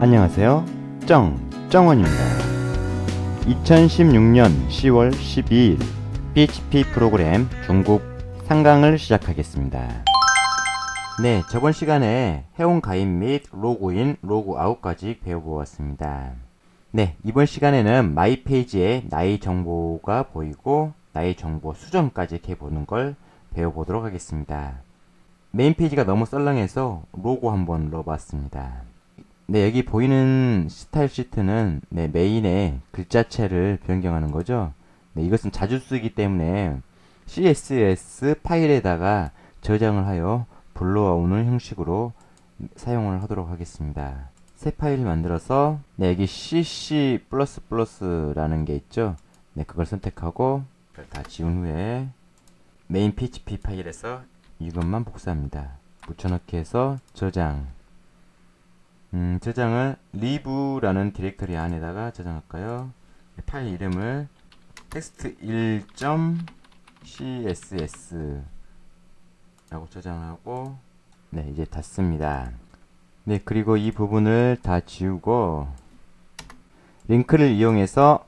안녕하세요. 쩡, 쩡원입니다. 2016년 10월 12일 PHP 프로그램 중국 상강을 시작하겠습니다. 네, 저번 시간에 회원 가입 및 로그인, 로그아웃까지 배워보았습니다. 네, 이번 시간에는 마이 페이지에 나의 정보가 보이고 나의 정보 수정까지 이렇게 보는 걸 배워보도록 하겠습니다. 메인 페이지가 너무 썰렁해서 로고 한번 넣어봤습니다. 네, 여기 보이는 스타일 시트는 네, 메인의 글자체를 변경하는 거죠. 네, 이것은 자주 쓰기 때문에 CSS 파일에다가 저장을 하여 불러오는 형식으로 사용을 하도록 하겠습니다. 새 파일을 만들어서 네, 여기 cc++라는 게 있죠. 네, 그걸 선택하고 다 지운 후에 메인 PHP 파일에서 이것만 복사합니다. 붙여넣기 해서 저장 음, 저장을 리브라는 디렉터리 안에다가 저장할까요? 네, 파일 이름을 text1.css 라고 저장하고 네 이제 닫습니다. 네 그리고 이 부분을 다 지우고 링크를 이용해서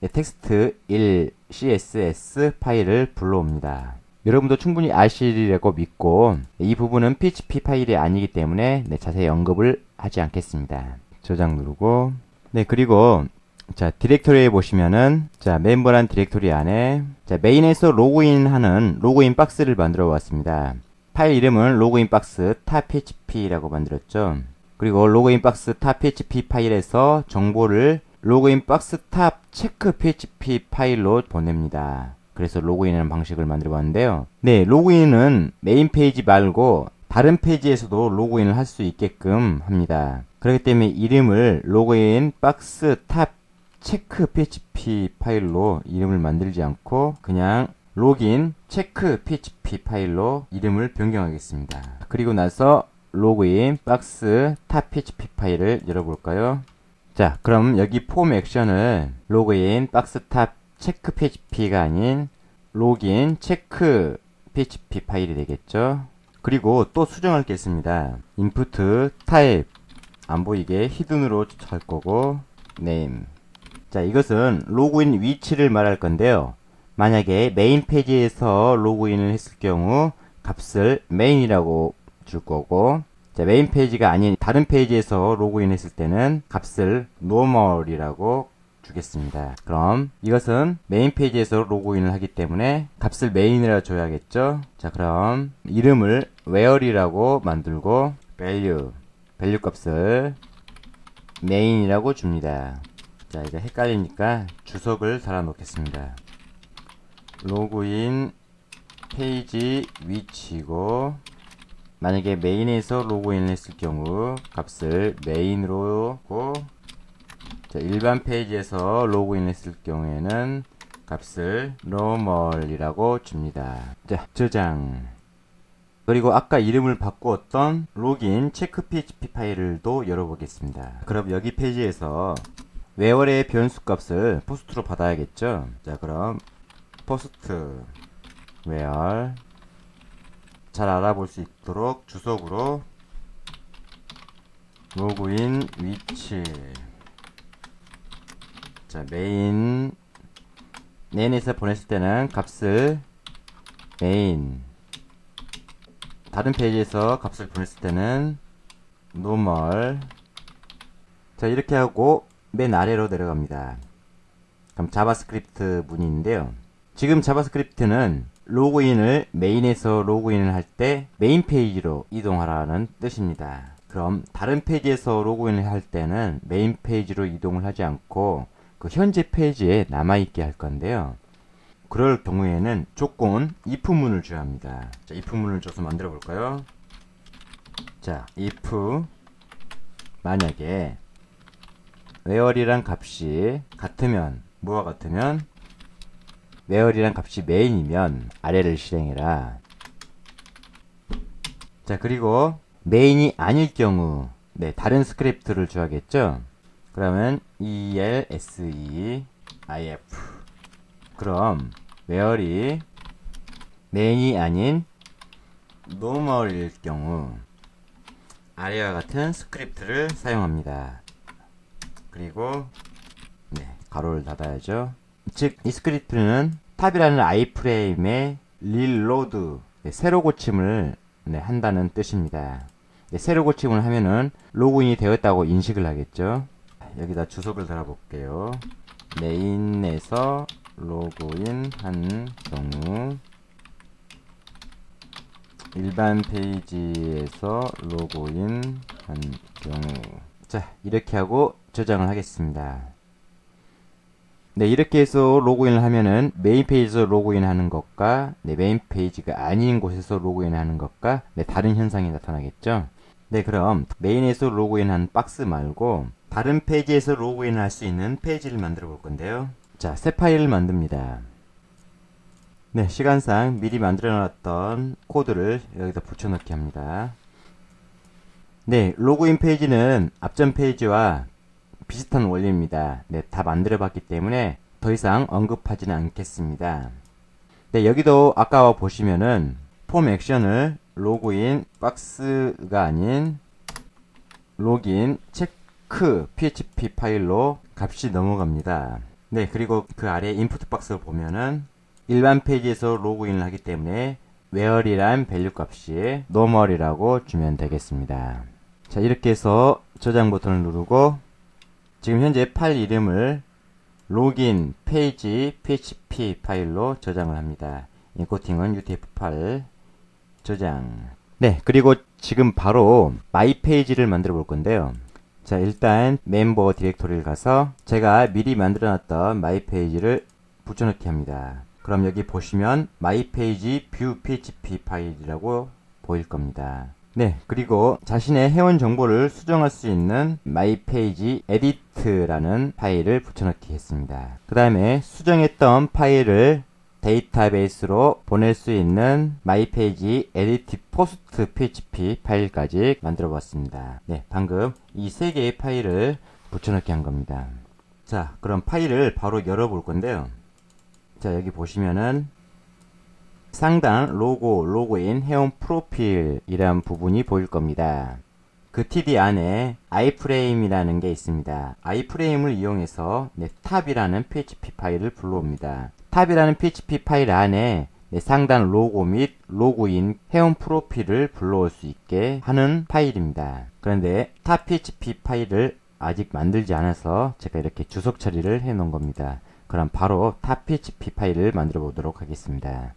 네, 텍스트 1 css 파일을 불러옵니다. 여러분도 충분히 아시리라고 믿고 이 부분은 PHP 파일이 아니기 때문에 네, 자세히 언급을 하지 않겠습니다. 저장 누르고 네 그리고 자 디렉토리에 보시면은 자 멤버란 디렉토리 안에 자 메인에서 로그인하는 로그인 박스를 만들어 왔습니다. 파일 이름은 로그인 박스 타.php라고 만들었죠. 그리고 로그인 박스 타.php 파일에서 정보를 로그인 박스 탑 체크 php 파일로 보냅니다. 그래서 로그인하는 방식을 만들어 봤는데요. 네, 로그인은 메인 페이지 말고 다른 페이지에서도 로그인을 할 수 있게끔 합니다. 그렇기 때문에 이름을 로그인 박스 탑 체크 php 파일로 이름을 만들지 않고 그냥 로긴 체크 php 파일로 이름을 변경하겠습니다. 그리고 나서 로그인 박스 탑 php 파일을 열어볼까요? 자, 그럼 여기 폼 액션을 로그인 박스 탑 체크 php가 아닌 로긴 체크 php 파일이 되겠죠. 그리고 또 수정할 게 있습니다. input 타입 안 보이게 히든으로 할 거고 name 자, 이것은 로그인 위치를 말할 건데요. 만약에 메인 페이지에서 로그인을 했을 경우 값을 메인이라고 줄 거고 자, 메인 페이지가 아닌 다른 페이지에서 로그인 했을 때는 값을 normal이라고 주겠습니다. 그럼 이것은 메인 페이지에서 로그인을 하기 때문에 값을 메인이라 줘야겠죠? 자, 그럼 이름을 where이라고 만들고 value value 값을 메인이라고 줍니다. 자, 이제 헷갈리니까 주석을 달아 놓겠습니다. 로그인 페이지 위치고 만약에 메인에서 로그인을 했을 경우 값을 메인으로 고 자, 일반 페이지에서 로그인 했을 경우에는 값을 normal이라고 줍니다. 자, 저장. 그리고 아까 이름을 바꾸었던 로긴 체크 php 파일을도 열어보겠습니다. 그럼 여기 페이지에서 웨어의 변수 값을 포스트로 받아야겠죠? 자, 그럼 포스트 웨어 잘 알아볼 수 있도록 주석으로 로그인 위치 자 메인 메인에서 보냈을 때는 값을 메인 다른 페이지에서 값을 보냈을 때는 normal 자 이렇게 하고 맨 아래로 내려갑니다. 그럼 자바스크립트 문이 있는데요. 지금 자바스크립트는 로그인을 메인에서 로그인을 할 때 메인 페이지로 이동하라는 뜻입니다. 그럼 다른 페이지에서 로그인을 할 때는 메인 페이지로 이동을 하지 않고 그 현재 페이지에 남아있게 할 건데요. 그럴 경우에는 조건 if문을 줘야 합니다. 자, if문을 줘서 만들어 볼까요? 자, if 만약에 where이란 값이 같으면 뭐와 같으면 where이란 값이 메인이면 아래를 실행해라. 자, 그리고 메인이 아닐 경우 네, 다른 스크립트를 줘야겠죠? 그러면 ELSE IF 그럼 where이 메인이 아닌 normal일 경우 아래와 같은 스크립트를 사용합니다. 그리고 네, 가로를 닫아야죠. 즉, 이 스크립트는 탑이라는 아이프레임의 릴로드, 네, 새로 고침을 네, 한다는 뜻입니다. 네, 새로 고침을 하면은 로그인이 되었다고 인식을 하겠죠. 여기다 주소를 달아볼게요. 메인에서 로그인 한 경우 일반 페이지에서 로그인 한 경우. 자 이렇게 하고 저장을 하겠습니다. 네 이렇게 해서 로그인을 하면은 메인 페이지에서 로그인 하는 것과 네, 메인 페이지가 아닌 곳에서 로그인 하는 것과 네, 다른 현상이 나타나겠죠? 네 그럼 메인에서 로그인 한 박스 말고 다른 페이지에서 로그인 할 수 있는 페이지를 만들어 볼 건데요 자 새 파일을 만듭니다 네, 시간상 미리 만들어 놨던 코드를 여기다 붙여넣기 합니다. 네, 로그인 페이지는 앞전 페이지와 비슷한 원리입니다. 네, 다 만들어 봤기 때문에 더 이상 언급하지는 않겠습니다. 네, 여기도 아까 보시면은 폼 액션을 로그인 박스가 아닌 로긴 체크 php 파일로 값이 넘어갑니다. 네, 그리고 그 아래 인풋 박스를 보면은 일반 페이지에서 로그인을 하기 때문에 where이란 밸류 값이 normal이라고 주면 되겠습니다. 자 이렇게 해서 저장 버튼을 누르고 지금 현재 파일 이름을 로긴 페이지 php 파일로 저장을 합니다. 인코팅은 utf8 저장 네 그리고 지금 바로 마이 페이지를 만들어 볼 건데요. 자 일단 멤버 디렉토리를 가서 제가 미리 만들어 놨던 마이 페이지를 붙여넣기 합니다. 그럼 여기 보시면 my page view php 파일이라고 보일 겁니다. 네, 그리고 자신의 회원 정보를 수정할 수 있는 my page edit라는 파일을 붙여넣기 했습니다. 그 다음에 수정했던 파일을 데이터베이스로 보낼 수 있는 mypage edit post php 파일까지 만들어 봤습니다. 네, 방금 이 세 개의 파일을 붙여넣기 한 겁니다. 자, 그럼 파일을 바로 열어볼 건데요. 자 여기 보시면은 상단 로고, 로그인, 회원 프로필이란 부분이 보일 겁니다. 그 TD 안에 iFrame이라는 게 있습니다. iFrame을 이용해서 네, 탑이라는 PHP 파일을 불러옵니다. 탑이라는 PHP 파일 안에 네, 상단 로고 및 로그인 회원 프로필을 불러올 수 있게 하는 파일입니다. 그런데 탑 PHP 파일을 아직 만들지 않아서 제가 이렇게 주석 처리를 해 놓은 겁니다. 그럼 바로 탑 php 파일을 만들어 보도록 하겠습니다.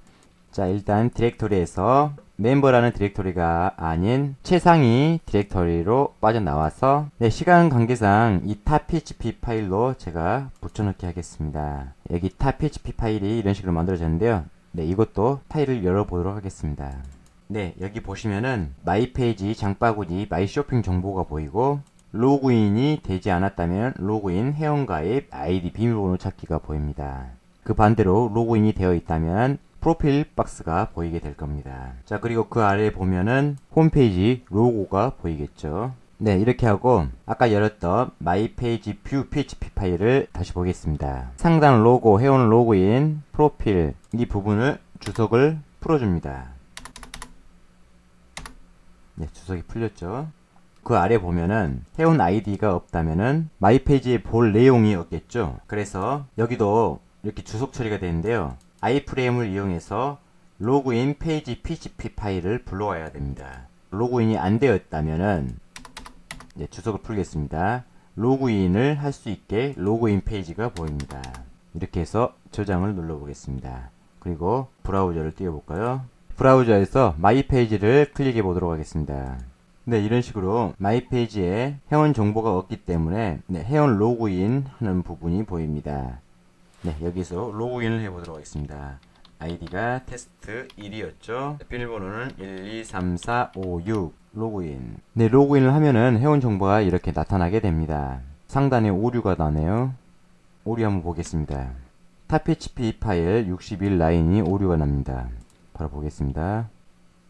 자 일단 디렉토리에서 멤버라는 디렉토리가 아닌 최상위 디렉토리로 빠져나와서 네, 시간 관계상 이탑 php 파일로 제가 붙여넣기 하겠습니다. 여기 탑 php 파일이 이런 식으로 만들어졌는데요. 네, 이것도 파일을 열어보도록 하겠습니다. 네, 여기 보시면은 마이 페이지 장바구니 마이 쇼핑 정보가 보이고 로그인이 되지 않았다면 로그인 회원가입 아이디 비밀번호 찾기가 보입니다. 그 반대로 로그인이 되어 있다면 프로필 박스가 보이게 될 겁니다. 자 그리고 그 아래에 보면은 홈페이지 로고가 보이겠죠. 네 이렇게 하고 아까 열었던 마이 페이지 뷰 php 파일을 다시 보겠습니다. 상단 로고 회원 로그인 프로필 이 부분을 주석을 풀어줍니다. 네 주석이 풀렸죠. 그 아래 보면은 회원 아이디가 없다면은 마이 페이지에 볼 내용이 없겠죠. 그래서 여기도 이렇게 주석 처리가 되는데요. 아이프레임을 이용해서 로그인 페이지 php 파일을 불러와야 됩니다. 로그인이 안 되었다면은 네, 주석을 풀겠습니다. 로그인을 할 수 있게 로그인 페이지가 보입니다. 이렇게 해서 저장을 눌러보겠습니다. 그리고 브라우저를 띄워볼까요? 브라우저에서 마이 페이지를 클릭해 보도록 하겠습니다. 네, 이런 식으로 마이 페이지에 회원 정보가 없기 때문에 네, 회원 로그인 하는 부분이 보입니다. 네, 여기서 로그인을 해보도록 하겠습니다. 아이디가 테스트 1이었죠. 비밀번호는 123456 로그인. 네, 로그인을 하면은 회원 정보가 이렇게 나타나게 됩니다. 상단에 오류가 나네요. 오류 한번 보겠습니다. 탑 PHP 파일 61 라인이 오류가 납니다. 바로 보겠습니다.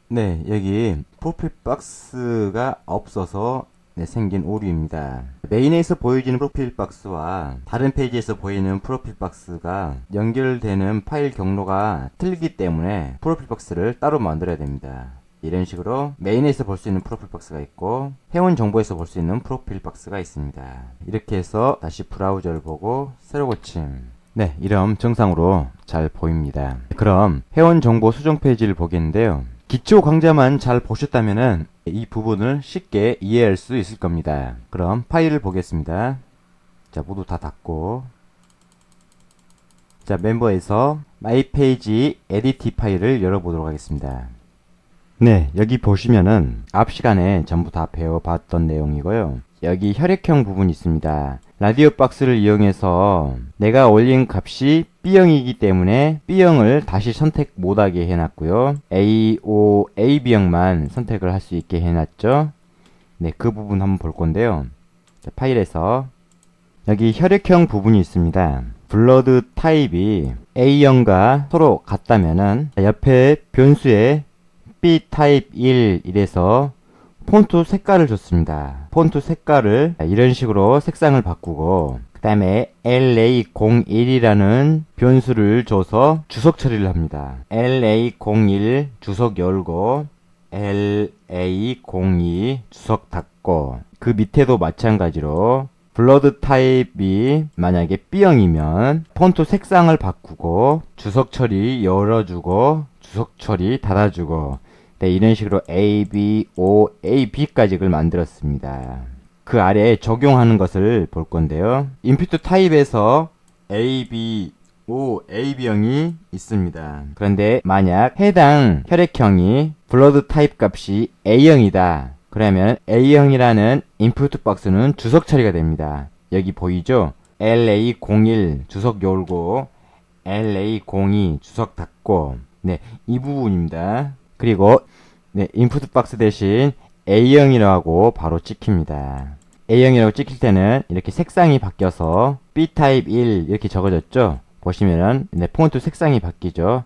네, 여기 프로필 박스가 없어서 네, 생긴 오류입니다. 메인에서 보여지는 프로필 박스와 다른 페이지에서 보이는 프로필 박스가 연결되는 파일 경로가 틀리기 때문에 프로필 박스를 따로 만들어야 됩니다. 이런 식으로 메인에서 볼 수 있는 프로필 박스가 있고 회원 정보에서 볼 수 있는 프로필 박스가 있습니다. 이렇게 해서 다시 브라우저를 보고 새로 고침. 네, 이름 정상으로 잘 보입니다. 그럼 회원 정보 수정 페이지를 보겠는데요. 기초 강좌만 잘 보셨다면은 이 부분을 쉽게 이해할 수 있을 겁니다. 그럼 파일을 보겠습니다. 자, 모두 다 닫고 자, 멤버에서 마이 페이지 에디티 파일을 열어보도록 하겠습니다. 네, 여기 보시면은 앞 시간에 전부 다 배워봤던 내용이고요. 여기 혈액형 부분이 있습니다. 라디오 박스를 이용해서 내가 올린 값이 B형이기 때문에 B형을 다시 선택 못하게 해놨고요. A, O, AB형만 선택을 할 수 있게 해놨죠. 네, 그 부분 한번 볼 건데요. 자, 파일에서 여기 혈액형 부분이 있습니다. 블러드 타입이 A형과 서로 같다면은 옆에 변수에 B 타입 1 이래서 폰트 색깔을 줬습니다. 폰트 색깔을 이런 식으로 색상을 바꾸고 그 다음에 LA01이라는 변수를 줘서 주석 처리를 합니다. LA01 주석 열고 LA02 주석 닫고 그 밑에도 마찬가지로 블러드 타입이 만약에 B형이면 폰트 색상을 바꾸고 주석 처리 열어주고 주석 처리 닫아주고 네, 이런 식으로 A, B, O, A, B까지를 만들었습니다. 그 아래에 적용하는 것을 볼 건데요. 인풋 타입에서 A, B, O, AB형이 있습니다. 그런데 만약 해당 혈액형이 블러드 타입 값이 A형이다. 그러면 A형이라는 인풋 박스는 주석 처리가 됩니다. 여기 보이죠? LA01 주석 열고 LA02 주석 닫고 네, 이 부분입니다. 그리고 네, 인풋 박스 대신 A형이라고 바로 찍힙니다. A형이라고 찍힐 때는 이렇게 색상이 바뀌어서 B타입 1 이렇게 적어졌죠? 보시면은 네, 폰트 색상이 바뀌죠.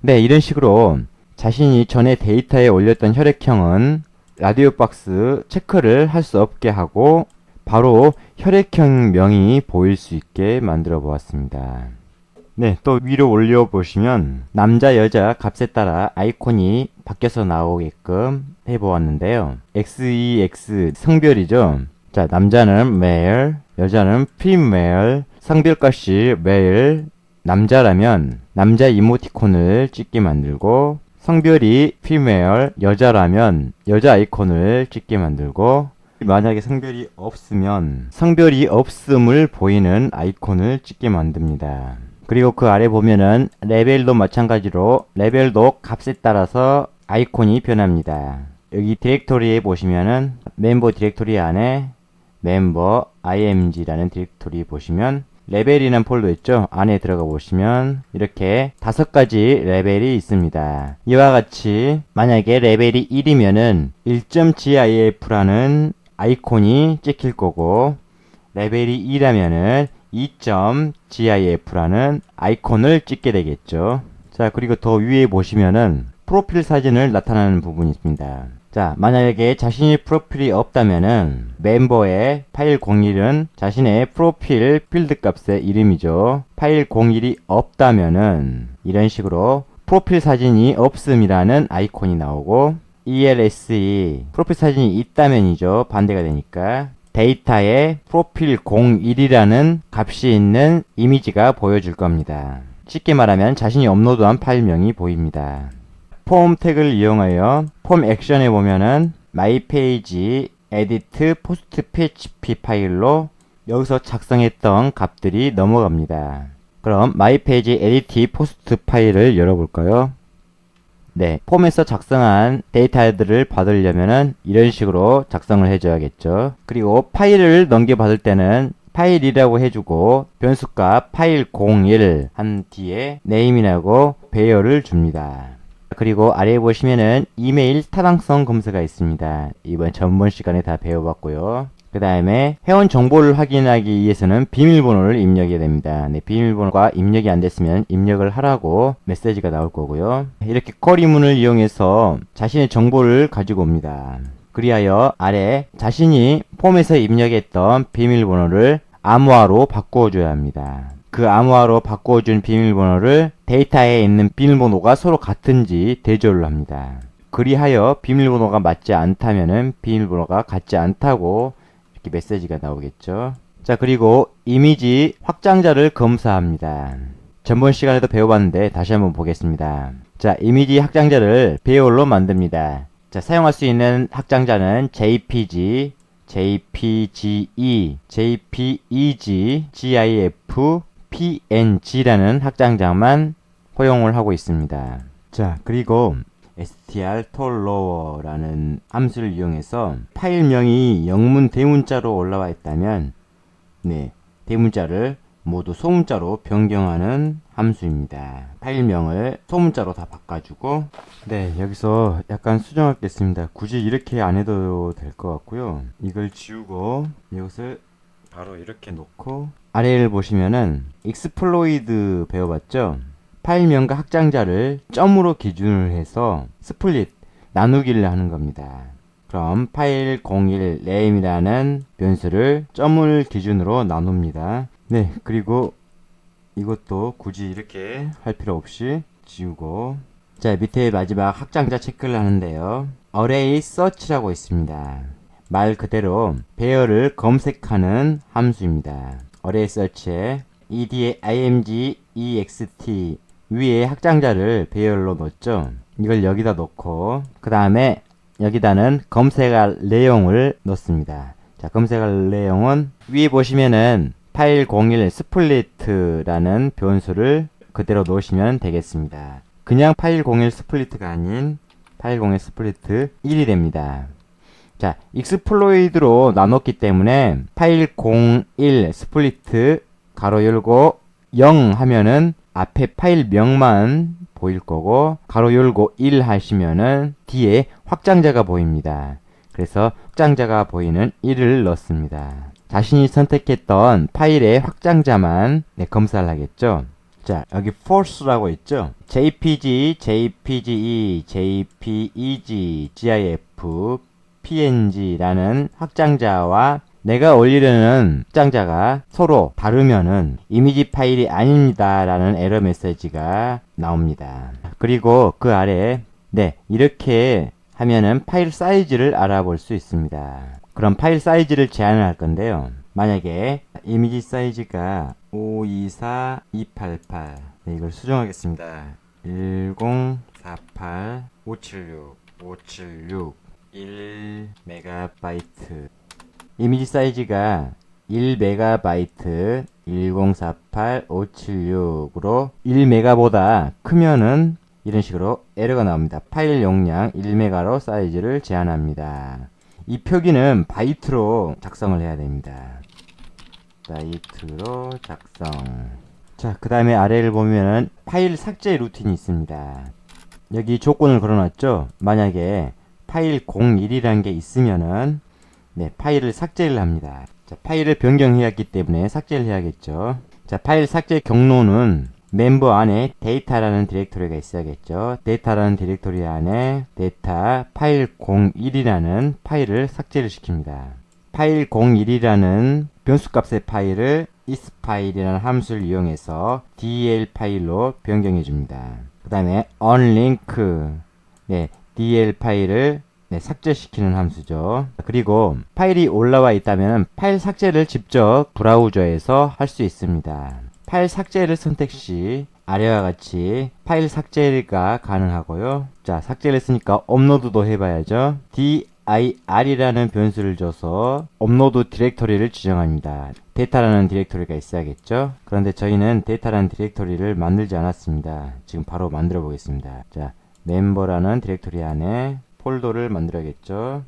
네, 이런 식으로 자신이 전에 데이터에 올렸던 혈액형은 라디오 박스 체크를 할 수 없게 하고 바로 혈액형 명이 보일 수 있게 만들어 보았습니다. 네, 또 위로 올려 보시면 남자 여자 값에 따라 아이콘이 바뀌어서 나오게끔 해 보았는데요. XEX 성별이죠. 자, 남자는 male, 여자는 female, 성별값이 male, 남자라면 남자 이모티콘을 찍게 만들고 성별이 female, 여자라면 여자 아이콘을 찍게 만들고 만약에 성별이 없으면 성별이 없음을 보이는 아이콘을 찍게 만듭니다. 그리고 그 아래 보면은 레벨도 마찬가지로 레벨도 값에 따라서 아이콘이 변합니다. 여기 디렉토리에 보시면은 멤버 디렉토리 안에 멤버 img라는 디렉토리 보시면 레벨이라는 폴더 있죠? 안에 들어가 보시면 이렇게 다섯 가지 레벨이 있습니다. 이와 같이 만약에 레벨이 1이면은 1.gif라는 아이콘이 찍힐 거고 레벨이 2라면은 2.gif라는 아이콘을 찍게 되겠죠. 자, 그리고 더 위에 보시면은 프로필 사진을 나타나는 부분이 있습니다. 자, 만약에 자신이 프로필이 없다면은 멤버의 파일 01은 자신의 프로필 필드 값의 이름이죠. 파일 01이 없다면은 이런 식으로 프로필 사진이 없음이라는 아이콘이 나오고 ELSE 프로필 사진이 있다면이죠. 반대가 되니까 데이터에 프로필 01이라는 값이 있는 이미지가 보여줄 겁니다. 쉽게 말하면 자신이 업로드한 파일명이 보입니다. 폼 태그를 이용하여 폼 액션에 보면은 마이 페이지 에디트 포스트 PHP 파일로 여기서 작성했던 값들이 넘어갑니다. 그럼 마이 페이지 에디트 포스트 파일을 열어볼까요? 네, 폼에서 작성한 데이터들을 받으려면은 이런 식으로 작성을 해줘야겠죠. 그리고 파일을 넘겨받을 때는 파일이라고 해주고 변수값 파일 01 한 뒤에 네임이라고 배열을 줍니다. 그리고 아래에 보시면은 이메일 타당성 검사가 있습니다. 이번 전번 시간에 다 배워봤고요. 그 다음에 회원 정보를 확인하기 위해서는 비밀번호를 입력해야 됩니다. 네, 비밀번호가 입력이 안 됐으면 입력을 하라고 메시지가 나올 거고요. 이렇게 커리문을 이용해서 자신의 정보를 가지고 옵니다. 그리하여 아래 자신이 폼에서 입력했던 비밀번호를 암호화로 바꾸어줘야 합니다. 그 암호화로 바꾸어준 비밀번호를 데이터에 있는 비밀번호가 서로 같은지 대조를 합니다. 그리하여 비밀번호가 맞지 않다면은 비밀번호가 같지 않다고 이렇게 메시지가 나오겠죠. 자, 그리고 이미지 확장자를 검사합니다. 전번 시간에도 배워봤는데 다시 한번 보겠습니다. 자, 이미지 확장자를 배열로 만듭니다. 자, 사용할 수 있는 확장자는 JPG, JPGE, JPEG, GIF, PNG라는 확장자만 허용을 하고 있습니다. 자, 그리고 strtoLower라는 함수를 이용해서 파일명이 영문 대문자로 올라와 있다면 네, 대문자를 모두 소문자로 변경하는 함수입니다. 파일명을 소문자로 다 바꿔주고 네, 여기서 약간 수정하겠습니다. 굳이 이렇게 안 해도 될 것 같고요. 이걸 지우고 이것을 바로 이렇게 놓고 아래를 보시면은 익스플로이드 배워봤죠? 파일명과 확장자를 점으로 기준을 해서 스플릿 나누기를 하는 겁니다. 그럼 파일 01 name이라는 변수를 점을 기준으로 나눕니다. 네, 그리고 이것도 굳이 이렇게 할 필요 없이 지우고 자, 밑에 마지막 확장자 체크를 하는데요. array search라고 있습니다. 말 그대로 배열을 검색하는 함수입니다. array search에 ed의 img ext 위에 확장자를 배열로 넣었죠. 이걸 여기다 넣고 그 다음에 여기다는 검색할 내용을 넣습니다. 자, 검색할 내용은 위에 보시면은 파일 01 스플리트라는 변수를 그대로 놓으시면 되겠습니다. 그냥 파일 01 스플리트가 아닌 파일 01 스플리트 1이 됩니다. 자, 익스플로이드로 나눴기 때문에 파일 01 스플리트 가로 열고 0 하면은 앞에 파일명만 보일 거고 가로 열고 1 하시면은 뒤에 확장자가 보입니다. 그래서 확장자가 보이는 1을 넣습니다. 자신이 선택했던 파일의 확장자만 네, 검사를 하겠죠. 자, 여기 false라고 있죠. jpg, jpge, jpeg, gif, png라는 확장자와 내가 올리려는 확장자가 서로 다르면은 이미지 파일이 아닙니다 라는 에러 메시지가 나옵니다. 그리고 그 아래 네 이렇게 하면은 파일 사이즈를 알아볼 수 있습니다. 그럼 파일 사이즈를 제한을 할 건데요. 만약에 이미지 사이즈가 524 288 네, 이걸 수정하겠습니다. 1048 576 576 1 메가바이트 이미지 사이즈가 1메가바이트 1048 576으로 1메가보다 크면은 이런 식으로 에러가 나옵니다. 파일 용량 1메가로 사이즈를 제한합니다. 이 표기는 바이트로 작성을 해야 됩니다. 바이트로 작성. 자, 그 다음에 아래를 보면은 파일 삭제 루틴이 있습니다. 여기 조건을 걸어놨죠? 만약에 파일 01이라는 게 있으면은 네, 파일을 삭제를 합니다. 자, 파일을 변경해야했기 때문에 삭제를 해야겠죠. 자, 파일 삭제 경로는 멤버 안에 데이터라는 디렉토리가 있어야겠죠. 데이터라는 디렉토리 안에 데이터 파일 01이라는 파일을 삭제를 시킵니다. 파일 01이라는 변수값의 파일을 is 파일이라는 함수를 이용해서 del 파일로 변경해 줍니다. 그 다음에 unlink 네, del 파일을 네, 삭제시키는 함수죠. 그리고 파일이 올라와 있다면 파일 삭제를 직접 브라우저에서 할 수 있습니다. 파일 삭제를 선택 시 아래와 같이 파일 삭제가 가능하고요. 자, 삭제를 했으니까 업로드도 해봐야죠. dir이라는 변수를 줘서 업로드 디렉토리를 지정합니다. 데이터라는 디렉토리가 있어야겠죠. 그런데 저희는 데이터라는 디렉토리를 만들지 않았습니다. 지금 바로 만들어 보겠습니다. 자, 멤버라는 디렉토리 안에 폴더를 만들어야겠죠.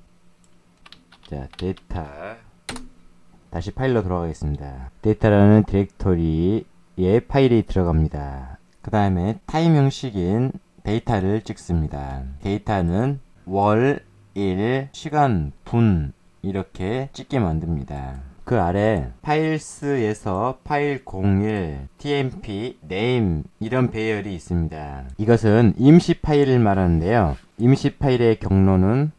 자, 데이터. 다시 파일로 돌아가겠습니다. 데이터라는 디렉토리에 파일이 들어갑니다. 그 다음에 타임 형식인 데이터를 찍습니다. 데이터는 월, 일, 시간, 분 이렇게 찍게 만듭니다. 그 아래 파일스에서 파일 01, tmp, name 이런 배열이 있습니다. 이것은 임시 파일을 말하는데요. 임시 파일의 경로는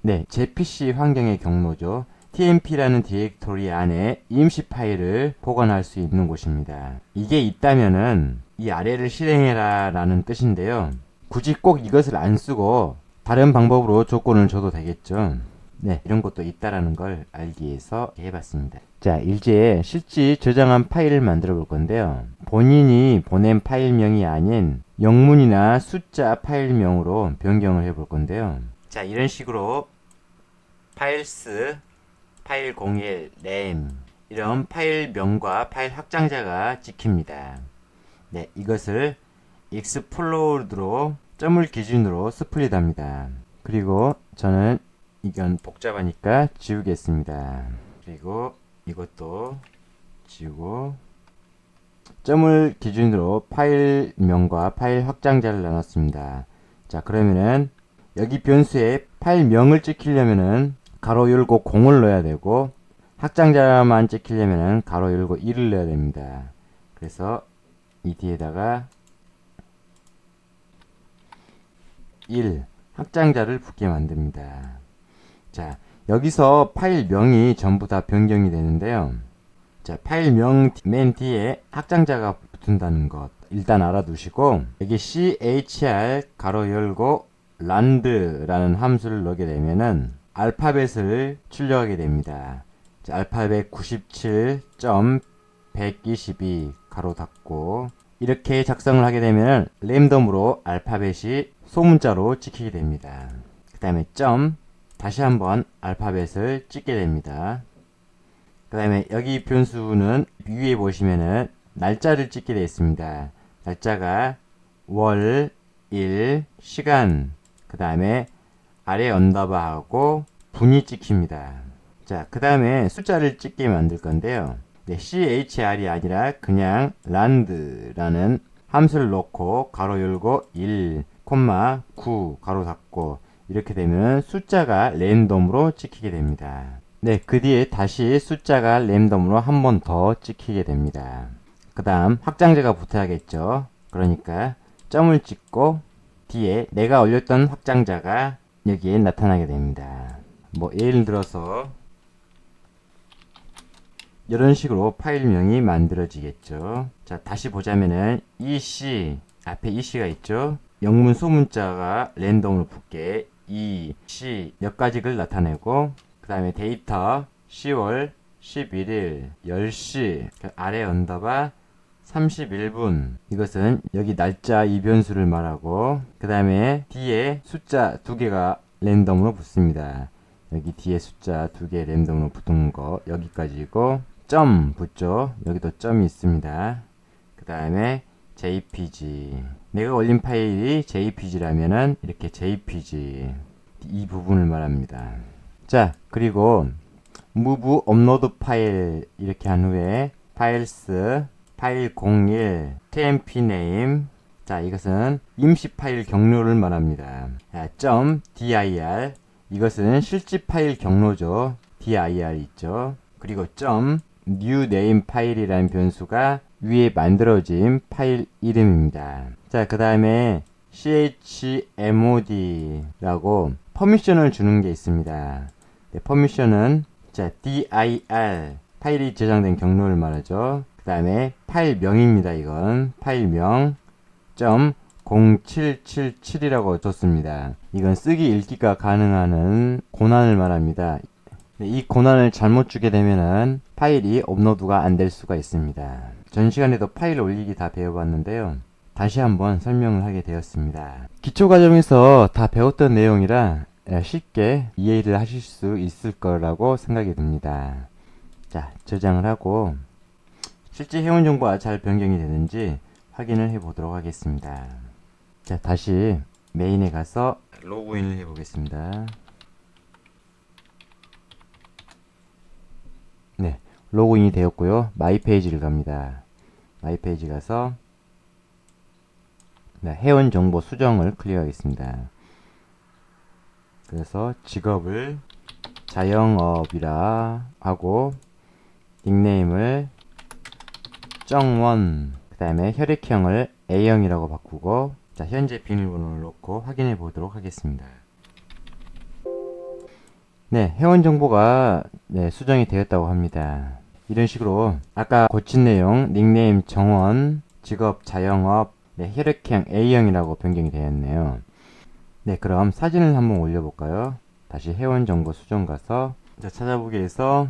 네, 제 PC 환경의 경로죠. tmp라는 디렉토리 안에 임시 파일을 보관할 수 있는 곳입니다. 이게 있다면은 이 아래를 실행해라 라는 뜻인데요. 굳이 꼭 이것을 안 쓰고 다른 방법으로 조건을 줘도 되겠죠. 네, 이런 것도 있다라는 걸 알기 위해서 해봤습니다. 자, 이제 실제 저장한 파일을 만들어 볼 건데요. 본인이 보낸 파일명이 아닌 영문이나 숫자 파일명으로 변경을 해 볼 건데요. 자, 이런 식으로 파일스, 파일 01, name 이런 파일명과 파일 확장자가 찍힙니다. 네, 이것을 explode 점을 기준으로 스플릿합니다. 그리고 저는 이건 복잡하니까 지우겠습니다. 그리고 이것도 지우고 점을 기준으로 파일명과 파일 확장자를 나눴습니다. 자 그러면은 여기 변수에 파일명을 찍히려면은 가로 열고 0을 넣어야 되고 확장자만 찍히려면은 가로 열고 1을 넣어야 됩니다. 그래서 이 뒤에다가 1 확장자를 붙게 만듭니다. 자, 여기서 파일명이 전부 다 변경이 되는데요. 자, 파일명 맨 뒤에 확장자가 붙는다는 것 일단 알아두시고 여기 chr 가로 열고 land라는 함수를 넣게 되면은 알파벳을 출력하게 됩니다. 자, 알파벳 97.122 가로 닫고 이렇게 작성을 하게 되면 랜덤으로 알파벳이 소문자로 찍히게 됩니다. 그 다음에 점 다시 한번 알파벳을 찍게 됩니다. 그 다음에 여기 변수는 위에 보시면은 날짜를 찍게 되어 있습니다. 날짜가 월, 일, 시간 그 다음에 아래 언더바하고 분이 찍힙니다. 자, 그 다음에 숫자를 찍게 만들 건데요. 네, CHR이 아니라 그냥 land라는 함수를 넣고 가로 열고 1, 콤마 9 가로 닫고 이렇게 되면 숫자가 랜덤으로 찍히게 됩니다. 네, 그 뒤에 다시 숫자가 랜덤으로 한 번 더 찍히게 됩니다. 그 다음 확장자가 붙어야겠죠. 그러니까 점을 찍고 뒤에 내가 올렸던 확장자가 여기에 나타나게 됩니다. 뭐 예를 들어서 이런 식으로 파일명이 만들어지겠죠. 자, 다시 보자면은 EC 앞에 EC가 있죠. 영문 소문자가 랜덤으로 붙게 E, C 몇 가지를 나타내고 그 다음에 데이터 10월 11일 10시 그 아래 언더바 31분 이것은 여기 날짜 이 변수를 말하고 그 다음에 뒤에 숫자 두 개가 랜덤으로 붙습니다. 여기 뒤에 숫자 두 개 랜덤으로 붙은 거 여기까지고 점 붙죠. 여기도 점이 있습니다. 그 다음에 jpg 내가 올린 파일이 jpg라면은 이렇게 jpg 이 부분을 말합니다. 자 그리고 move upload 파일 이렇게 한 후에 files 파일 01 tmp name 자 이것은 임시 파일 경로를 말합니다. 자, 점 dir 이것은 실제 파일 경로죠. dir 있죠. 그리고 점 new name 파일이라는 변수가 위에 만들어진 파일 이름입니다. 자, 그 다음에 chmod라고 퍼미션을 주는 게 있습니다. 네, 퍼미션은 자, dir 파일이 저장된 경로를 말하죠. 그 다음에 파일명입니다. 이건 파일명 점 0777이라고 줬습니다. 이건 쓰기 읽기가 가능한 고난을 말합니다. 네, 이 고난을 잘못 주게 되면은 파일이 업로드가 안 될 수가 있습니다. 전 시간에도 파일 올리기 다 배워봤는데요. 다시 한번 설명을 하게 되었습니다. 기초 과정에서 다 배웠던 내용이라 쉽게 이해를 하실 수 있을 거라고 생각이 듭니다. 자, 저장을 하고 실제 회원 정보가 잘 변경이 되는지 확인을 해 보도록 하겠습니다. 자, 다시 메인에 가서 로그인을 해 보겠습니다. 네, 로그인이 되었고요. 마이 페이지를 갑니다. 마이 페이지 가서 네, 회원 정보 수정을 클릭하겠습니다. 그래서 직업을 자영업이라 하고 닉네임을 정원 그 다음에 혈액형을 A형이라고 바꾸고 자 현재 비밀번호를 넣고 확인해 보도록 하겠습니다. 네, 회원 정보가 네, 수정이 되었다고 합니다. 이런 식으로 아까 고친 내용 닉네임 정원, 직업 자영업, 네, 혈액형 A형이라고 변경이 되었네요. 네, 그럼 사진을 한번 올려볼까요? 다시 회원 정보 수정 가서 자, 찾아보기에서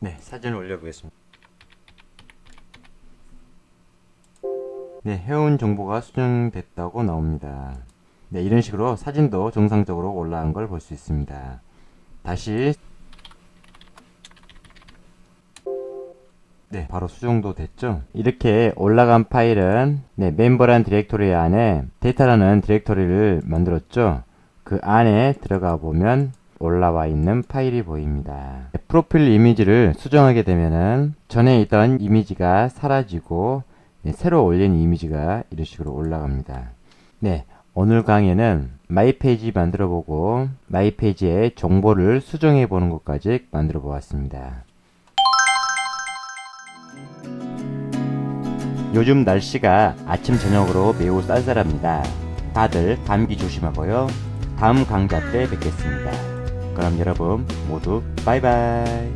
네, 사진을 올려보겠습니다. 네, 회원 정보가 수정됐다고 나옵니다. 네, 이런 식으로 사진도 정상적으로 올라간 걸 볼 수 있습니다. 다시 네, 바로 수정도 됐죠? 이렇게 올라간 파일은 네, 멤버란 디렉토리 안에 데이터라는 디렉토리를 만들었죠? 그 안에 들어가 보면 올라와 있는 파일이 보입니다. 네, 프로필 이미지를 수정하게 되면은 전에 있던 이미지가 사라지고 네, 새로 올린 이미지가 이런 식으로 올라갑니다. 네, 오늘 강의는 마이 페이지 만들어 보고 마이 페이지의 정보를 수정해 보는 것까지 만들어 보았습니다. 요즘 날씨가 아침 저녁으로 매우 쌀쌀합니다. 다들 감기 조심하고요. 다음 강좌 때 뵙겠습니다. 그럼 여러분 모두 바이바이.